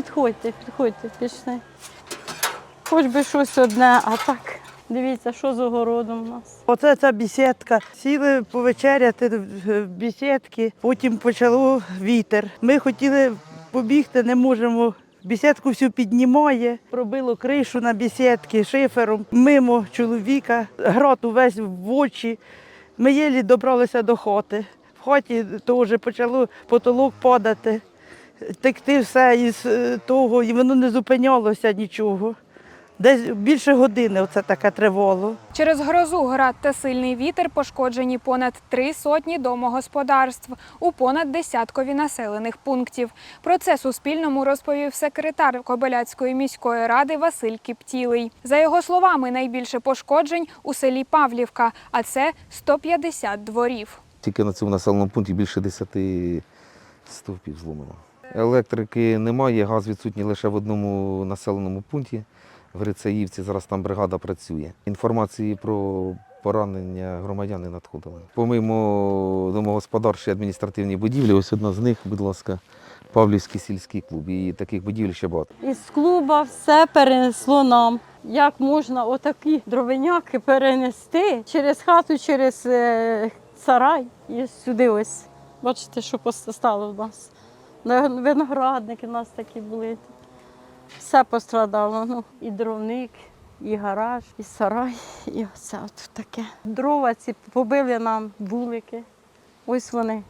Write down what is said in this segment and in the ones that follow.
підходьте, підходьте, пішли. Хоч би щось одне, а так. Дивіться, що з огородом у нас. Оце ця бісідка. Сіли повечеряти в бісідки, потім почало вітер. Ми хотіли побігти, не можемо. Бісідку всю піднімає, пробило кришу на бісідки шифером, мимо чоловіка, град увесь в очі. Ми єлі добралися до хати. В хаті теж почало потолок падати, текти все із е, того, і воно не зупинялося нічого. Десь більше години оце таке тривало. Через грозу, град та сильний вітер пошкоджені понад три сотні домогосподарств у понад десяткові населених пунктів. Про це Суспільному розповів секретар Кобиляцької міської ради Василь Кіптілий. За його словами, найбільше пошкоджень у селі Павлівка, а це 150 дворів. Тільки на цьому населеному пункті більше 10 стовпів зломано. Електрики немає, газ відсутній лише в одному населеному пункті. В Грицаївці зараз там бригада працює. Інформації про поранення громадян не надходили. Помимо домогосподарчі адміністративні будівлі, ось одна з них, будь ласка, Павлівський сільський клуб. І таких будівель ще багато. Із клуба все перенесло нам. Як можна отакі дровиняки перенести через хату, через е, сарай і сюди ось. Бачите, що постало в нас. Виноградники у нас такі були. Все пострадало. Ну, і дровник, і гараж, і сарай, і оце от таке. Дрова ці побили нам вулики. Ось вони.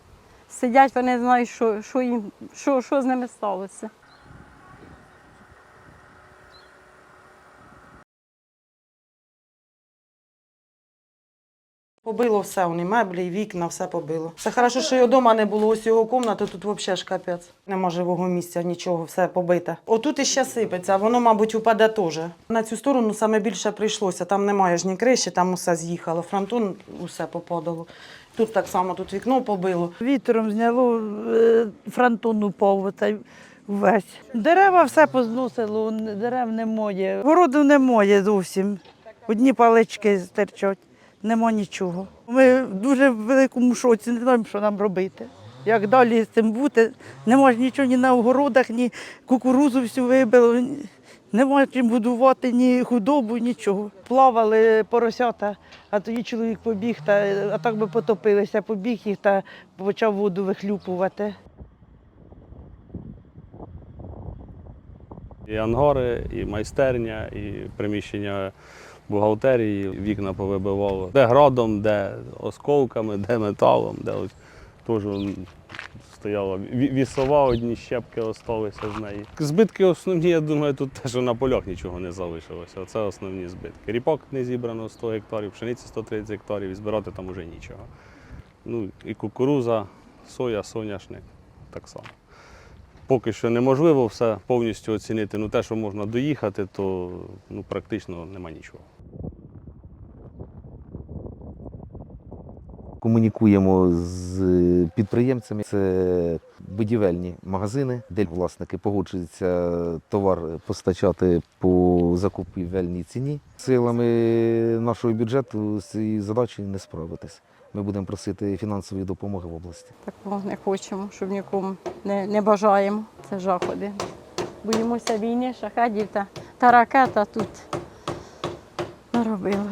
Сидять, вони знають, що, що, їм, що, що з ними сталося. Побило все, вони меблі, вікна, все побило. Все хорошо, що його вдома не було, ось його кімната, тут взагалі ж капець. Нема живого місця, нічого, все побите. Отут іще сипеться, воно, мабуть, упаде теж. На цю сторону саме більше прийшлося. Там немає ж ні криші, там усе з'їхало. Фронтон усе попадало. Тут так само, тут вікно побило. Вітром зняло е, фронтон упав оцей весь. Дерева все позносило, дерев немає. Городу немає зовсім. Одні палички стирчать, нема нічого. Ми в дуже великому шоці, не знаємо, що нам робити. Як далі з цим бути, нема ж нічого ні на огородах, ні кукурузу всю вибило, нема чим будувати, ні худобу, нічого. Плавали поросята, а тоді чоловік побіг, та, а так би потопилися, побіг їх та почав воду вихлюпувати. І ангари, і майстерня, і приміщення бухгалтерії, вікна повибивало. Де градом, де осколками, де металом, де ось теж стояла вісова, одні щепки залишилися з неї. Збитки основні, я думаю, тут те, що на полях нічого не залишилося. Це основні збитки. Ріпак не зібрано 100 гектарів, пшениці 130 гектарів, і збирати там уже нічого. Ну і кукуруза, соя, соняшник так само. Поки що неможливо все повністю оцінити. Ну те, що можна доїхати, то ну, практично нема нічого. Комунікуємо з підприємцями. Це будівельні магазини, де власники погоджуються товар постачати по закупівельній ціні. Силами нашого бюджету з цією задачею не справитись. Ми будемо просити фінансової допомоги в області. Такого не хочемо, щоб нікому не, не бажаємо. Це жах один. Боїмося війни, шахедів та, та ракета тут наробила.